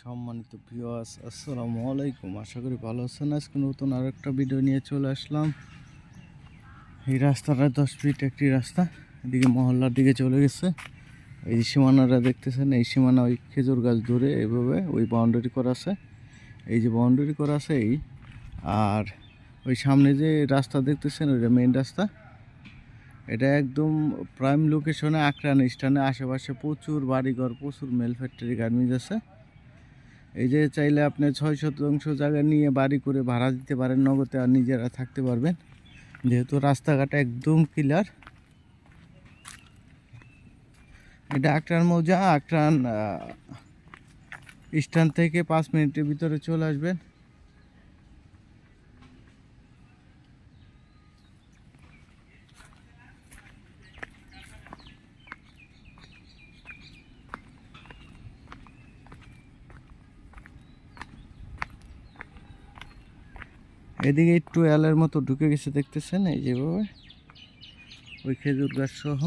সম্মানিত ভিউয়ার্স আসসালামু আলাইকুম। আশা করি ভালো আছেন। আজকে নতুন আর একটা ভিডিও নিয়ে চলে আসলাম। এই রাস্তাটা দশ ফিট একটি রাস্তা। এদিকে মহল্লার দিকে চলে গেছে। এই সীমানাটা দেখতেছেন, এই সীমানা ওই খেজুর গাছ ধরে এভাবে ওই বাউন্ডারি করা আছে। এই যে বাউন্ডারি করা আছে, এই। আর ওই সামনে যে রাস্তা দেখতেছেন, ওইটা মেইন রাস্তা। এটা একদম প্রাইম লোকেশনে আক্রান স্থানে। আশেপাশে প্রচুর বাড়িঘর, প্রচুর মেল ফ্যাক্টরি গার্মেন্টস আছে। এই যে চাইলে আপনি ছয় শতাংশ জায়গা নিয়ে বাড়ি করে ভাড়া দিতে পারেন, নগদে আর নিজেরা থাকতে পারবেন। যেহেতু রাস্তাঘাট একদম ক্লিয়ার এটা আকরান মৌজা আকরান স্ট্যান্ড থেকে পাঁচ মিনিটের ভিতরে চলে আসবেন। এদিকে একটু এলের মতো ঢুকে গেছে, দেখতেছেন? এই যেভাবে ওই খেজুর গাছ সহ।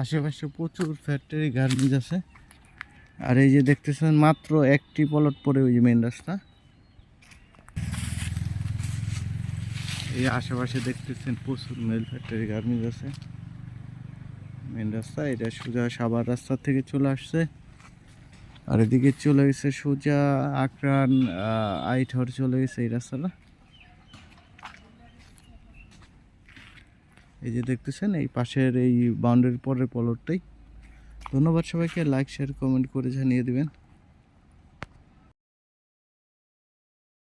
আশেপাশে প্রচুর ফ্যাক্টরি গার্মেন্টস আছে। আর এই যে দেখতেছেন, মাত্র একটি পলট পরে ওই যে মেন রাস্তা। এই আশেপাশে দেখতেছেন প্রচুর মেল ফ্যাক্টরি গার্মেন্টস আছে। মেন রাস্তা, এটা সোজা সাবার রাস্তা থেকে চলে আসছে। আর এদিকে চলে গেছে সোজা আক্রান আইঠর চলে গেছে এই রাস্তাটা এই যে দেখতেছেন, এই পাশের এই বাউন্ডারির পরের পলটটাই ধন্যবাদ সবাইকে লাইক শেয়ার কমেন্ট করে জানিয়ে দিবেন।